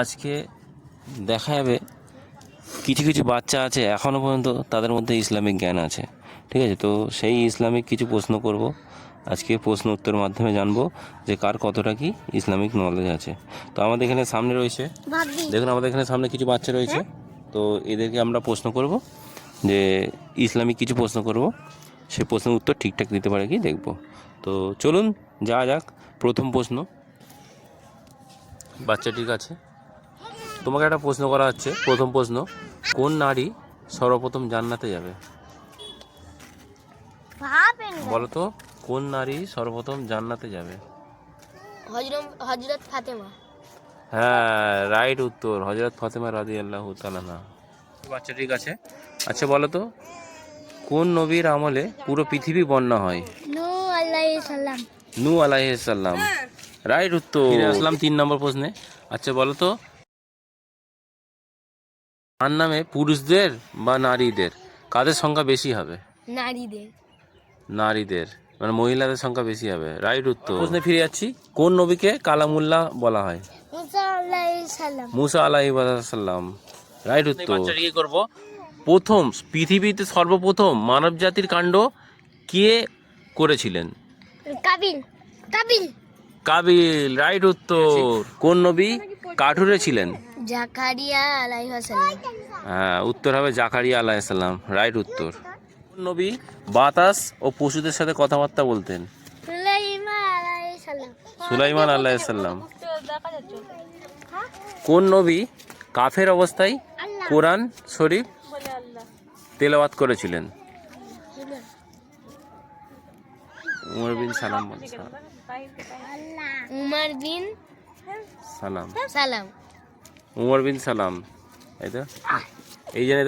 আজকে দেখা যাবে। কিছু কিছু বাচ্চা আছে এখনও পর্যন্ত তাদের মধ্যে ইসলামিক জ্ঞান আছে। ঠিক আছে? তো সেই ইসলামিক কিছু প্রশ্ন করব। আজকে প্রশ্ন উত্তরের মাধ্যমে জানব যে কার কতটা কি ইসলামিক নলেজ আছে। তো আমাদের এখানে সামনে রয়েছে দেখুন আমাদের এখানে সামনে কিছু বাচ্চা রয়েছে। তো এদেরকে আমরা প্রশ্ন করব যে ইসলামিক কিছু প্রশ্ন করব। সে প্রশ্নের উত্তর ঠিকঠাক দিতে পারে কি দেখব। তো চলুন যা যাক। প্রথম প্রশ্ন। বাচ্চাটির কাছে। তোমাকে একটা প্রশ্ন করা হচ্ছে। প্রথম প্রশ্ন কোন নারী সর্বপ্রথম জান্নাতে যাবে? বলো তো কোন নারী সর্বপ্রথম জান্নাতে যাবে? হজরত ফাতেমা। হ্যাঁ রাইট উত্তর হজরত ফাতেমা রাদি আল্লাহ তালানা বাচ্চা ঠিক আছে। আচ্ছা বলো তো কোন নবীর আমলে পুরো পৃথিবী বন্যা হয়? নূ আলাইহিস সালাম। নু আলাইসাল্লাম রাইট উত্তর। আসলাম তিন নম্বর প্রশ্নে। আচ্ছা বলো তো আর নামে পুরুষদের বা নারীদের কাদের সংখ্যা বেশি হবে? নারীদের। নারীদের মানে মহিলাদের সংখ্যা বেশি হবে রাইট উত্তর। প্রশ্নে ফিরে যাচ্ছি কোন নবীকে কালামুল্লাহ বলা হয়? মুসা আলাইহিস সালাম। মুসা আলাহি সাল্লাম রাইট উত্তর। কি করব। প্রথম পৃথিবীতে সর্বপ্রথম মানব জাতির কাণ্ড কে করেছিলেন? কাবিল। কাবিল। কাবিল রাইট উত্তর। কোন নবী কাঠুরে ছিলেন? জাকারিয়া আলাইহিস সালাম হ্যাঁ উত্তর হবে জাকারিয়া আলাইসাল্লাম রাইট উত্তর। কোন নবী বাতাস ও পশুদের সাথে কথাবার্তা বলতেন। সুলাইমান আলাইহিস সালাম সুলাইমান আল্লাহাল্লাম কোন নবী কাফের অবস্থায় কোরআন শরীফ তেলাওয়াত করেছিলেন? উমর বিন সালাম। উমর বিন সালাম। সালাম। উমর বিন সালাম এই তো? এই জন্য